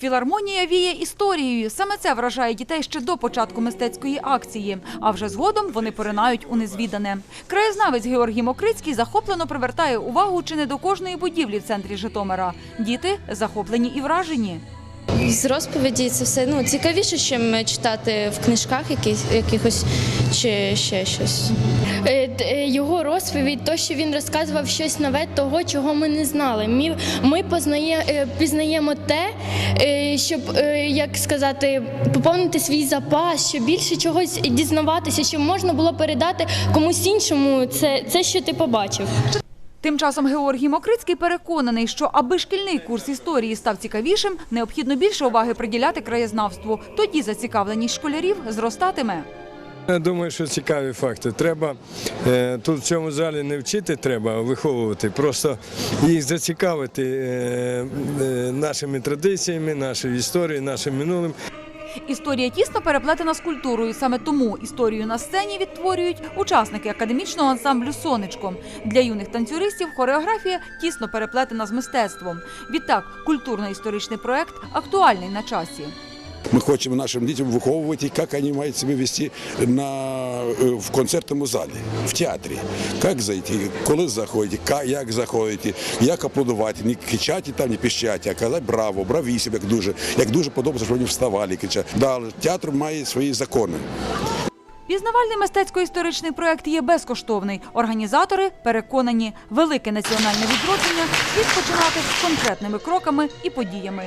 Філармонія віє історією. Саме це вражає дітей ще до початку мистецької акції. А вже згодом вони поринають у незвідане. Краєзнавець Георгій Мокрицький захоплено привертає увагу чи не до кожної будівлі в центрі Житомира. Діти захоплені і вражені. З розповіді це все ну, цікавіше, ніж читати в книжках якихось чи ще щось. Е, е, Його розповідь, то, що він розказував щось нове, того, чого ми не знали. Мі- Ми познає, е, пізнаємо те, е, щоб, е, як сказати, поповнити свій запас, щоб більше чогось дізнаватися, щоб можна було передати комусь іншому це, це що ти побачив. Тим часом Георгій Мокрицький переконаний, що аби шкільний курс історії став цікавішим, необхідно більше уваги приділяти краєзнавству. Тоді зацікавленість школярів зростатиме. Я думаю, що цікаві факти. Треба е, тут в цьому залі не вчити, треба виховувати, просто їх зацікавити е, е, нашими традиціями, нашою історією, нашим минулим. Історія тісно переплетена з культурою. Саме тому історію на сцені відтворюють учасники академічного ансамблю Сонечко. Для юних танцюристів хореографія тісно переплетена з мистецтвом. Відтак, культурно-історичний проект актуальний на часі. Ми хочемо нашим дітям виховувати, як вони мають себе вести на, е, в концертному залі, в театрі. Як зайти, коли заходити, ка- як заходити, як аплодувати, не кричати там, не піщати, а казати браво, бравісім, як дуже, як дуже подобається, що вони вставали, кричати. Да, театр має свої закони. Пізнавальний мистецько-історичний проект є безкоштовний. Організатори переконані, велике національне відродження слід з конкретними кроками і подіями.